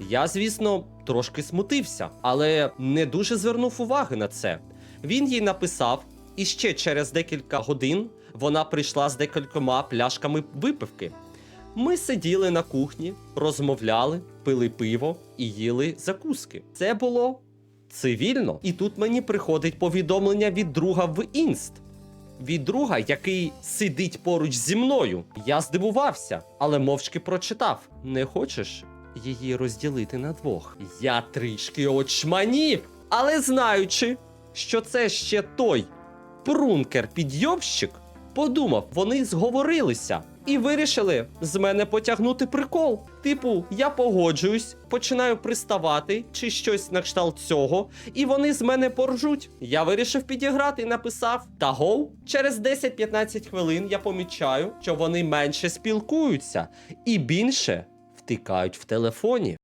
Я, звісно, трошки смутився, але не дуже звернув уваги на це. Він їй написав, і ще через декілька годин вона прийшла з декількома пляшками випивки. Ми сиділи на кухні, розмовляли, пили пиво і їли закуски. Це було цивільно. І тут мені приходить повідомлення від друга в інст. Від друга, який сидить поруч зі мною. Я здивувався, але мовчки прочитав: не хочеш її розділити на двох? Я трішки очманів, але знаючи, що це ще той прункер-підйобщик, подумав, вони зговорилися і вирішили з мене потягнути прикол. Типу, я погоджуюсь, починаю приставати чи щось на кшталт цього, і вони з мене поржуть. Я вирішив підіграти і написав та гоу. Через 10-15 хвилин я помічаю, що вони менше спілкуються і більше втикають в телефоні.